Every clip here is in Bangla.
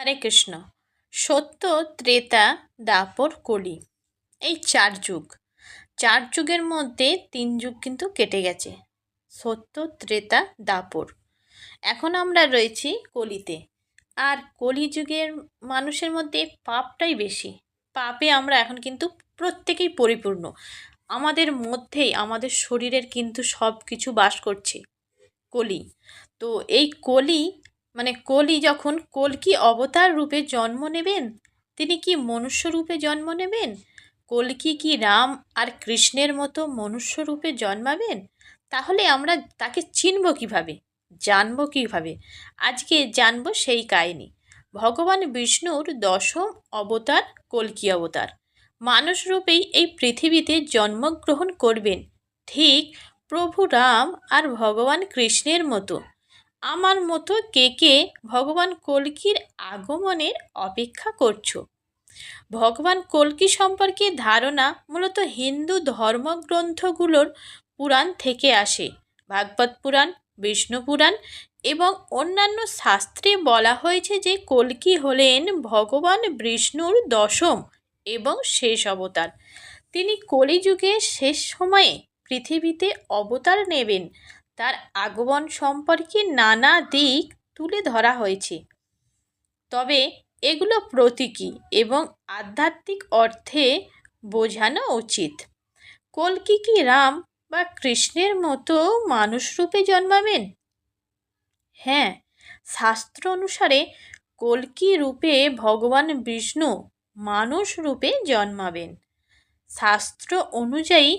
হরে কৃষ্ণ। সত্য, ত্রেতা, দাপর, কলি। এই চার যুগ। চার যুগের মধ্যে তিন যুগ কিন্তু কেটে গেছে। সত্য, ত্রেতা, দাপর। এখন আমরা রয়েছি কলিতে। আর কলিযুগের মানুষের মধ্যে পাপটাই বেশি। পাপে আমরা এখন কিন্তু প্রত্যেকেই পরিপূর্ণ। আমাদের মধ্যেই, আমাদের শরীরের কিন্তু সব কিছু বাস করছে কলি। তো এই কলি মানে কলি যখন কলকি অবতার রূপে জন্ম নেবেন? তিনি কি মনুষ্য রূপে জন্ম নেবেন? কলকি কি রাম আর কৃষ্ণের মতো মনুষ্য রূপে জন্মাবেন? তাহলে আমরা তাকে চিনব কীভাবে? জানব কীভাবে? আজকে জানব সেই কাহিনী। ভগবান বিষ্ণুর দশম অবতার কলকি অবতার? মানুষ রূপেই এই পৃথিবীতে জন্মগ্রহণ করবেন। ঠিক প্রভু রাম আর ভগবান কৃষ্ণের মতো। আমার মতো কে কে ভগবান কল্কির আগমনের অপেক্ষা করছ? ভগবান কল্কি সম্পর্কে ধারণা মূলত হিন্দু ধর্মগ্রন্থগুলোর পুরাণ থেকে আসে। ভাগবত পুরাণ, বিষ্ণু পুরাণ এবং অন্যান্য শাস্ত্রে বলা হয়েছে যে কল্কি হলেন ভগবান বিষ্ণুর দশম এবং শেষ অবতার। তিনি কলিযুগে শেষ সময়ে পৃথিবীতে অবতার নেবেন। তার আগমন সম্পর্কে নানা দিক তুলে ধরা হয়েছে। তবে এগুলো প্রতীকী এবং আধ্যাত্মিক অর্থে বোঝানো উচিত। কলকি কি রাম বা কৃষ্ণের মতো মানুষ রূপে জন্মাবেন? হ্যাঁ শাস্ত্র অনুসারে কলকি রূপে ভগবান বিষ্ণু মানুষ রূপে জন্মাবেন। শাস্ত্র অনুযায়ী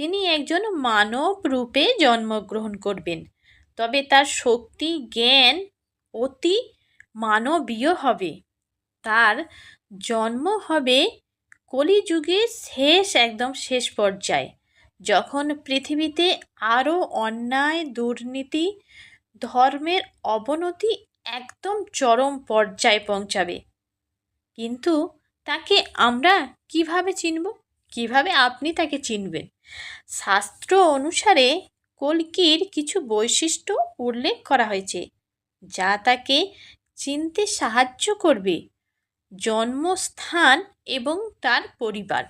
তিনি একজন মানব রূপে জন্মগ্রহণ করবেন। তবে তার শক্তি, জ্ঞান অতি মানবীয় হবে। তার জন্ম হবে কলিযুগে শেষ, একদম শেষ পর্যায়ে, যখন পৃথিবীতে আরও অন্যায়, দুর্নীতি, ধর্মের অবনতি একদম চরম পর্যায়ে পৌঁছাবে। কিন্তু তাকে আমরা কীভাবে চিনব? কীভাবে আপনি তাকে চিনবেন? শাস্ত্র অনুসারে কল্কির কিছু বৈশিষ্ট্য উল্লেখ করা হয়েছে, যা তাকে চিনতে সাহায্য করবে, জন্মস্থান এবং তার পরিবার।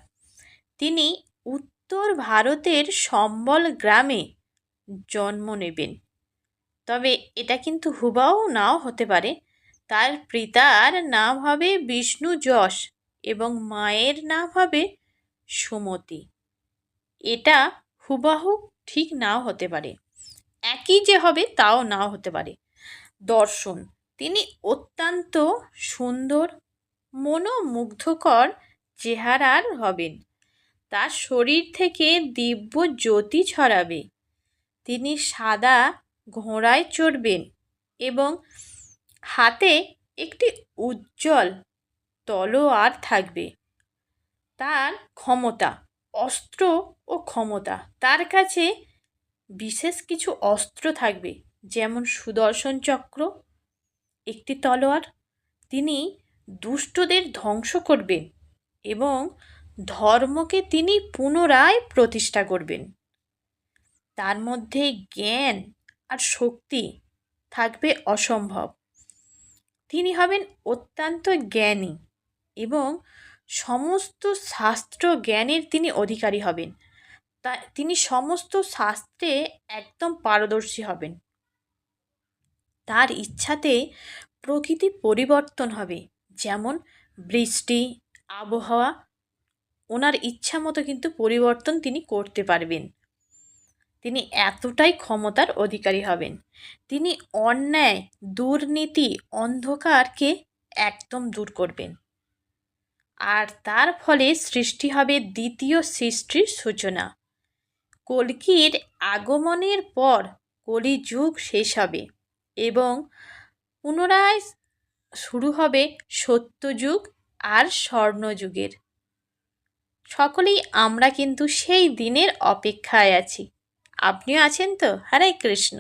তিনি উত্তর ভারতের সম্বল গ্রামে জন্ম নেবেন। তবে এটা কিন্তু হুবাও নাও হতে পারে। তার পিতার নাম হবে বিষ্ণু যশ এবং মায়ের নাম হবে সুমতি। এটা হুবাহু ঠিক নাও হতে পারে। একই যে হবে, তাও নাও হতে পারে। দর্শন। তিনি অত্যন্ত সুন্দর, মনোমুগ্ধকর চেহারার হবেন। তার শরীর থেকে দিব্য জ্যোতি ছড়াবে। তিনি সাদা ঘোড়ায় চড়বেন এবং হাতে একটি উজ্জ্বল তলোয়ার থাকবে। তার ক্ষমতা, অস্ত্র ও ক্ষমতা। তার কাছে বিশেষ কিছু অস্ত্র থাকবে, যেমন সুদর্শন চক্র, একটি তলোয়ার। তিনি দুষ্টদের ধ্বংস করবেন এবং ধর্মকে তিনি পুনরায় প্রতিষ্ঠা করবেন। তার মধ্যে জ্ঞান আর শক্তি থাকবে অসম্ভব। তিনি হবেন অত্যন্ত জ্ঞানী এবং সমস্ত শাস্ত্র জ্ঞানের তিনি অধিকারী হবেন। তা, তিনি সমস্ত শাস্ত্রে একদম পারদর্শী হবেন। তার ইচ্ছাতে প্রকৃতি পরিবর্তন হবে, যেমন বৃষ্টি, আবহাওয়া, ওনার ইচ্ছা মতো কিন্তু পরিবর্তন তিনি করতে পারবেন। তিনি এতটাই ক্ষমতার অধিকারী হবেন। তিনি অন্যায়, দুর্নীতি, অন্ধকারকে একদম দূর করবেন। আর তার ফলে সৃষ্টি হবে দ্বিতীয় সৃষ্টির সূচনা। কলকির আগমনের পর কলিযুগ শেষ হবে এবং পুনরায় শুরু হবে সত্যযুগ আর স্বর্ণযুগের। সকলেই আমরা কিন্তু সেই দিনের অপেক্ষায় আছি। আপনিও আছেন তো? হরে কৃষ্ণ।